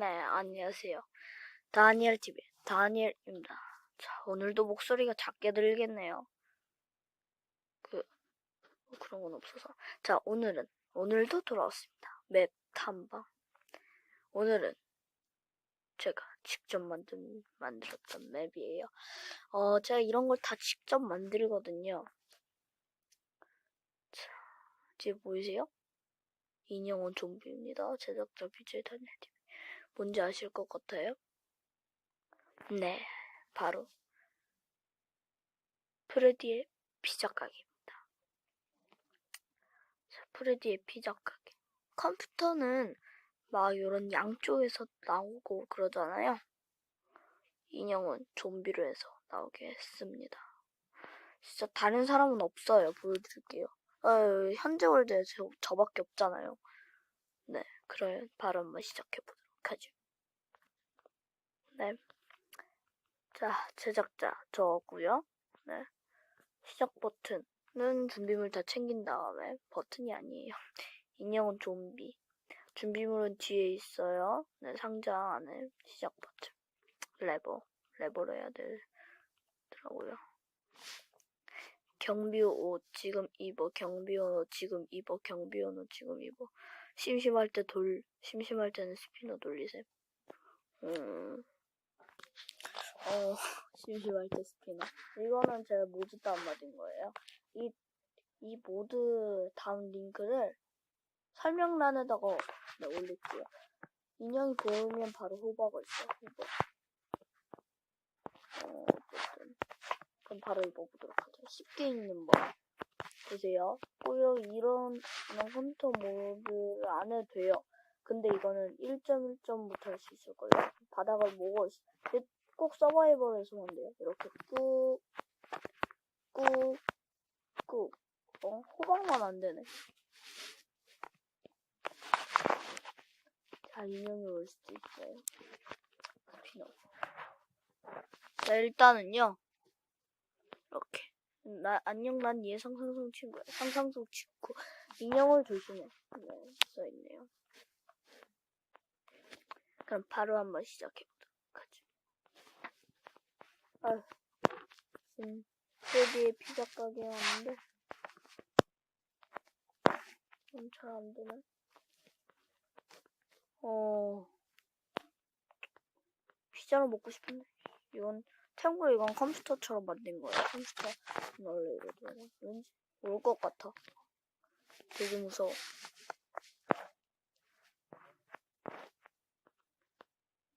안녕하세요. 다니엘 TV 다니엘입니다. 자, 오늘도 목소리가 작게 들리겠네요. 그뭐 그런 건 없어서. 자, 오늘은 오늘도 돌아왔습니다. 맵 탐방. 오늘은 제가 직접 만든 만들었던 맵이에요. 어, 제가 이런 걸 다 직접 만들거든요. 자, 이제 보이세요? 인형은 좀비입니다. 제작자 BJ 다니엘 TV. 뭔지 아실 것 같아요? 네, 바로 프레디의 피자 가게입니다. 자, 프레디의 피자 가게. 컴퓨터는 막 이런 양쪽에서 나오고 그러잖아요. 인형은 좀비로 해서 나오게 했습니다. 진짜 다른 사람은 없어요. 보여드릴게요. 어, 현재 월드에 저, 저밖에 없잖아요. 네, 그럼 바로 한번 시작해보 하죠. 네. 자, 제작자 저고요. 네. 시작 버튼은 준비물 다 챙긴 다음에 버튼이 아니에요. 인형은 좀비. 준비물은 뒤에 있어요. 네, 상자 안에 시작 버튼. 레버. 레버로 해야 되더라고요. 경비호 옷 지금 입어. 경비호 옷 지금 입어. 경비호 옷 지금 입어. 심심할 때 돌, 심심할 때는 스피너 돌리세요. 음. 어, 심심할 때 스피너. 이거는 제가 모두 다운받은 거예요. 이, 이 모드 다운 링크를 설명란에다가 네, 올릴게요. 인형이 보이면 바로 호박을 써요, 호박. 어. 그럼 바로 입어보도록 하죠. 쉽게 입는 법. 보세요. 꾸역 이런, 이런 컴퓨터 모드 안 해도 돼요. 근데 이거는 1.1점부터 할 수 있을 거예요. 바닥을 모고, 있- 근데 꼭 서바이벌에서만 돼요. 이렇게 꾹, 꾹, 꾹. 어? 호박만 안 되네. 자, 인형이 올 수도 있어요. 피노. 자, 일단은요. 나, 안녕, 난 예상 상상 친구야. 상상 속 친구. 인형을 조심해. 네, 써있네요. 그럼 바로 한번 시작해보도록 하죠. 아, 지금 프레디의 피자 가게 왔는데, 좀 잘 안 되네. 어, 피자를 먹고 싶은데, 이건, 참고로 이건 컴퓨터처럼 만든 거예요. 컴퓨터. 원래 이러더라고. 왠지 올 것 같아. 되게 무서워.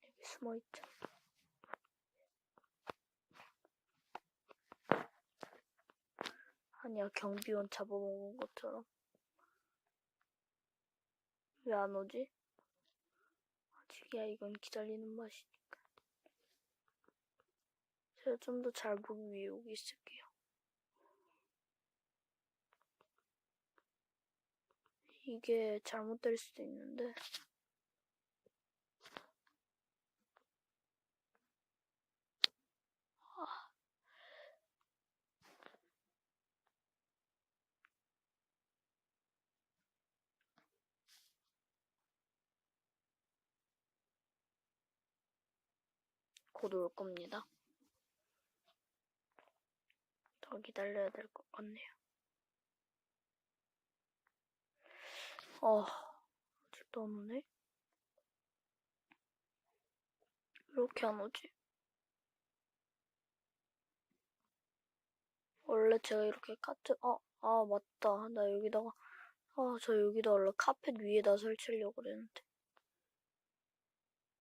여기 숨어있자. 아니야, 경비원 잡아먹은 것처럼. 왜 안 오지? 아직이야, 이건 기다리는 맛이니까. 제가 좀 더 잘 보기 위해 여기 있을게요. 이게 잘못될 수도 있는데. 아. 곧올 겁니다. 더 기다려야 될 것 같네요. 어, 아직도 안 오네? 왜 이렇게 안 오지? 원래 제가 이렇게 카트, 어, 아, 맞다. 나 여기다가, 아, 저 여기다 원래 카펫 위에다 설치려고 그랬는데.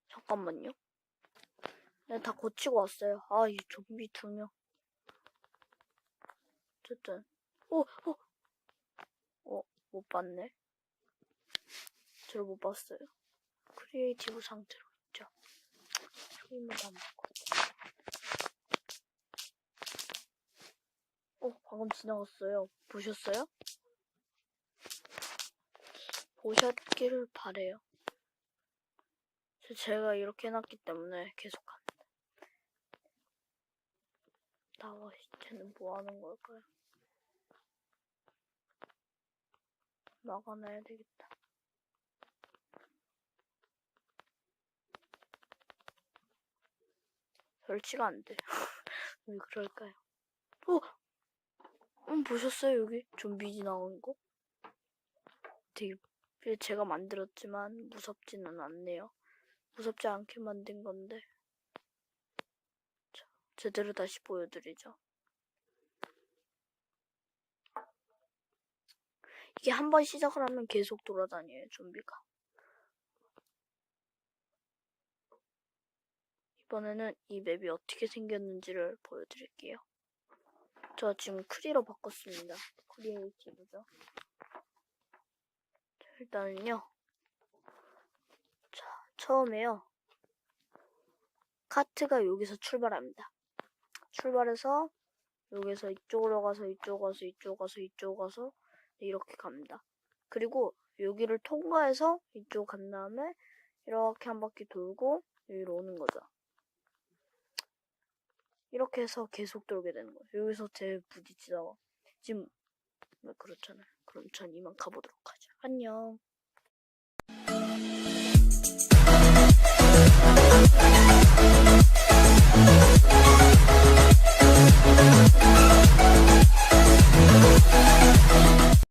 잠깐만요. 내가 다 고치고 왔어요. 아, 이 좀비 두 명. 어쨌든. 오, 오! 어, 못 봤네. 저를 못 봤어요. 크리에이티브 상태로 있죠. 게임을 안 먹고. 어, 방금 지나갔어요. 보셨어요? 보셨기를 바래요. 제가 이렇게 해놨기 때문에 계속 합니다. 나와, 쟤는 뭐 하는 걸까요? 막아놔야 되겠다. 설치가 안 돼. 왜 그럴까요? 어? 음, 보셨어요? 여기 좀비 지나간 거? 되게 제가 만들었지만 무섭지는 않네요. 무섭지 않게 만든 건데. 자, 제대로 다시 보여드리죠. 이게 한 번 시작을 하면 계속 돌아다녀요, 좀비가. 이번에는 이 맵이 어떻게 생겼는지를 보여드릴게요. 저 지금 크리로 바꿨습니다. 크리에이티브죠. 자, 일단은요. 자, 처음에요. 카트가 여기서 출발합니다. 출발해서 여기서 이쪽으로 가서 이쪽 가서 이쪽 가서 이쪽 가서 이 이렇게 갑니다. 그리고 여기를 통과해서 이쪽 간 다음에 이렇게 한 바퀴 돌고 여기로 오는 거죠. 이렇게 해서 계속 돌게 되는 거예요. 여기서 제일 부딪히다가 지금 그렇잖아요. 그럼 전 이만 가보도록 하죠. 안녕.